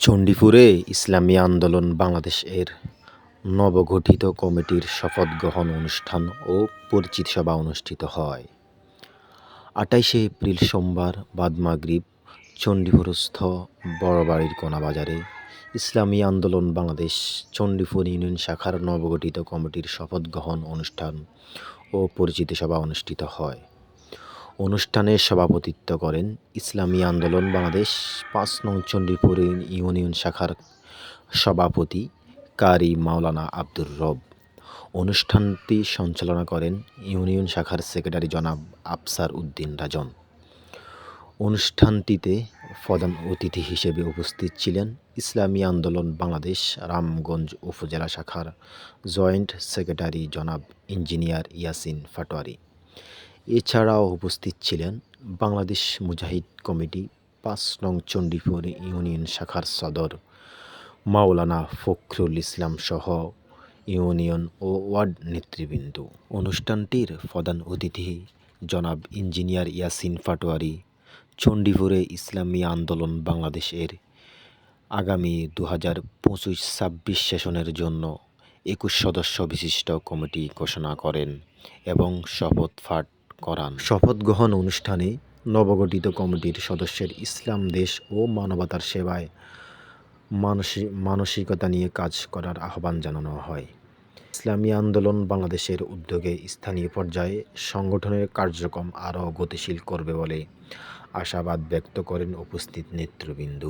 চণ্ডীপুরে ইসলামী আন্দোলন বাংলাদেশ এর নবগঠিত কমিটির শপথ গ্রহণ অনুষ্ঠান ও পরিচিত সভা অনুষ্ঠিত হয়। আটাইশে এপ্রিল সোমবার বাদ মাগরিব, চণ্ডীপুরস্থ বড়বাড়ির কোনা বাজারে ইসলামী আন্দোলন বাংলাদেশ চণ্ডীপুর ইউনিয়ন শাখার নবগঠিত কমিটির শপথ গ্রহণ অনুষ্ঠান ও পরিচিতি সভা অনুষ্ঠিত হয়। অনুষ্ঠানে সভাপতিত্ব করেন ইসলামী আন্দোলন বাংলাদেশ পাঁচ নং চণ্ডীপুর ইউনিয়ন শাখার সভাপতি কারি মাওলানা আব্দুর রব। অনুষ্ঠানটি সঞ্চালনা করেন ইউনিয়ন শাখার সেক্রেটারি জনাব আফসার উদ্দিন রাজন। অনুষ্ঠানটিতে প্রধান অতিথি হিসেবে উপস্থিত ছিলেন ইসলামী আন্দোলন বাংলাদেশ রামগঞ্জ উপজেলা শাখার জয়েন্ট সেক্রেটারি জনাব ইঞ্জিনিয়ার ইয়াসিন ফাটোয়ারি। এছাড়াও উপস্থিত ছিলেন বাংলাদেশ মুজাহিদ কমিটি, পাঁচ নং চণ্ডীপুর ইউনিয়ন শাখার সদর, মাওলানা ফখরুল ইসলাম সহ ইউনিয়ন ও ওয়ার্ড নেতৃবৃন্দ। অনুষ্ঠানটির প্রধান অতিথি জনাব ইঞ্জিনিয়ার ইয়াসিন ফাটোয়ারি চণ্ডীপুরে ইসলামী আন্দোলন বাংলাদেশের আগামী দু হাজার পঁচিশ ছাব্বিশ সেশনের জন্য একুশ সদস্য বিশিষ্ট কমিটি ঘোষণা করেন এবং শপথ পাঠ করান। শপথ গ্রহণ অনুষ্ঠানে নবগঠিত কমিটির সদস্যের ইসলাম দেশ ও মানবতার সেবায় মানসিক মানসিকতা নিয়ে কাজ করার আহ্বান জানানো হয়। ইসলামী আন্দোলন বাংলাদেশের উদ্যোগে স্থানীয় পর্যায়ে সংগঠনের কার্যক্রম আরও গতিশীল করবে বলে আশাবাদ ব্যক্ত করেন উপস্থিত নেতৃবৃন্দ।